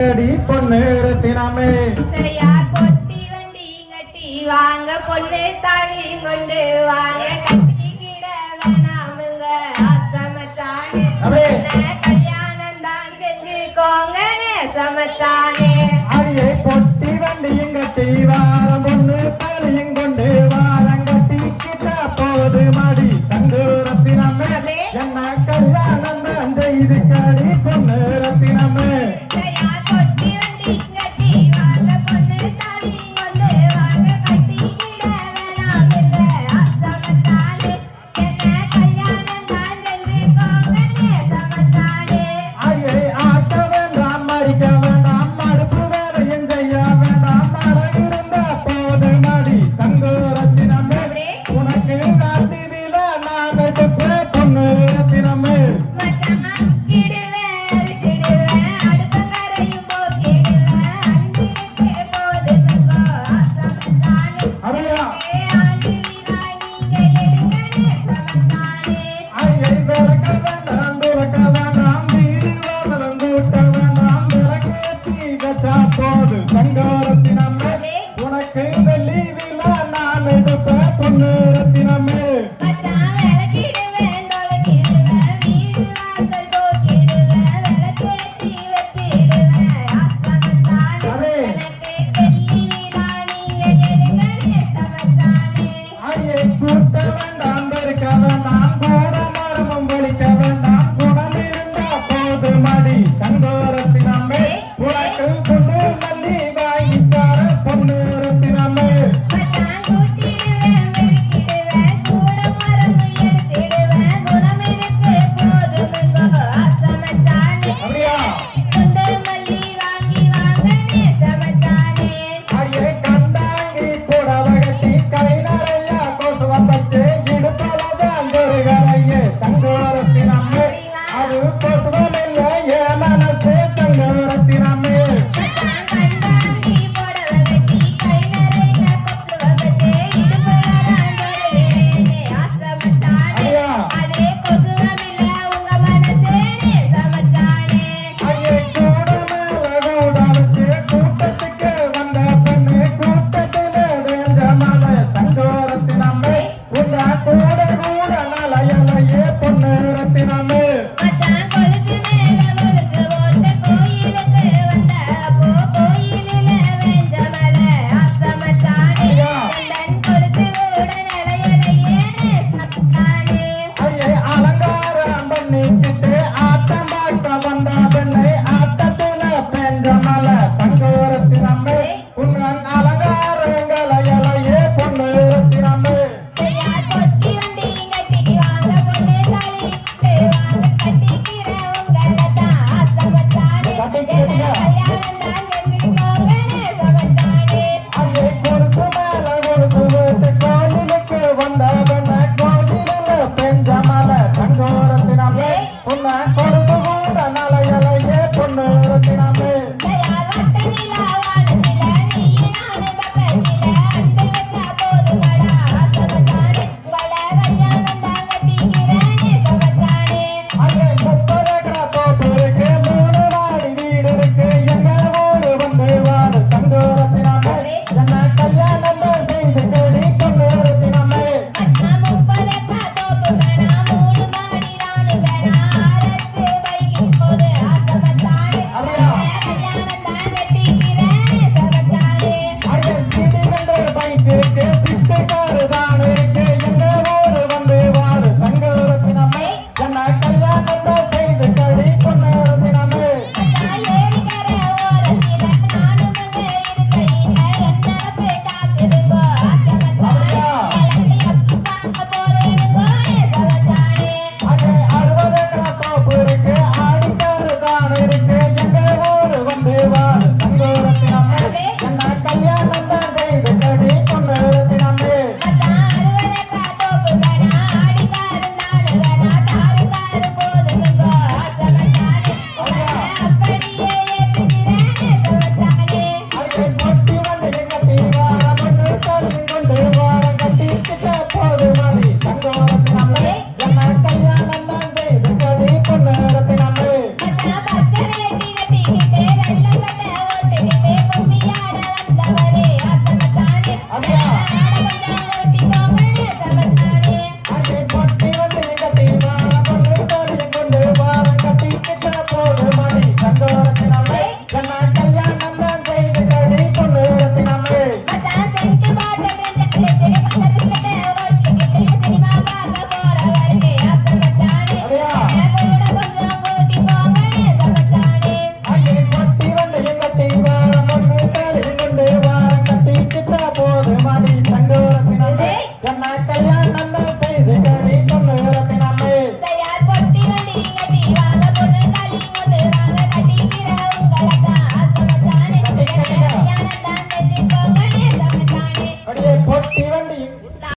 பொன்னேரத்தினமே பொட்டி வண்டி கட்டி வாங்க பொண்ணு தாலி கொண்டு வாங்க. கட்டி கிட வேணாமுங்க சமத்தானே கல்யாணம் தான் செஞ்சுக்கோங்க சமத்தானே அடியே பொட்டி வண்டியும் கட்டி வாரம் பொண்ணு தாலியும் கொண்டு வாரம் கட்டி கிட்ட போதுமா பொண்ணு ரத்தினமே கூட்ட வேண்டாம் இருக்க வேண்டாம் கூட மரமும் வலிக்க வேண்டாம். ஏ மனசே தங்க ரத்தினமே noite.